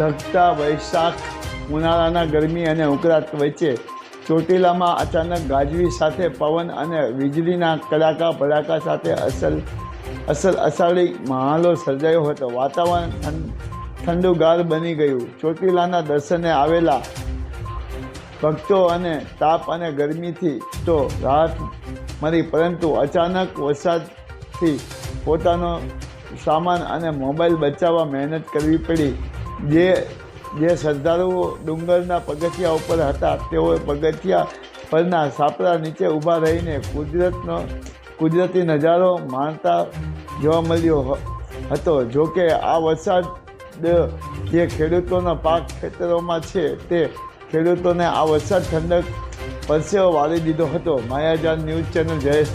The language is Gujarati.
ભૂસતા વૈશાખ, ઉનાળાના ગરમી અને ઉકળાટ વચ્ચે ચોટીલામાં અચાનક ગાજવી સાથે પવન અને વીજળીના કડાકા ભડાકા સાથે અસલ અસલ અષાઢી મહાલો સર્જાયો હતો. વાતાવરણ ઠંડ- ઠંડુગાર બની ગયું. ચોટીલાના દર્શને આવેલા ભક્તો અને તાપ અને ગરમીથી તો રાહત મળી, પરંતુ અચાનક વરસાદથી પોતાનો સામાન અને મોબાઈલ બચાવવા મહેનત કરવી પડી. જે જે શ્રદ્ધાળુઓ ડુંગરના પગથિયા ઉપર હતા, તેઓએ પગથિયા પરના સાપરા નીચે ઊભા રહીને કુદરતનો, કુદરતી નજારો માણતા જોવા મળ્યો હતો. જોકે આ વરસાદ જે ખેડૂતોના પાક ખેતરોમાં છે, તે ખેડૂતોને આ વરસાદ ઠંડક પરસેવો વાળી દીધો હતો. માયાજાલ ન્યૂઝ ચેનલ જયેશ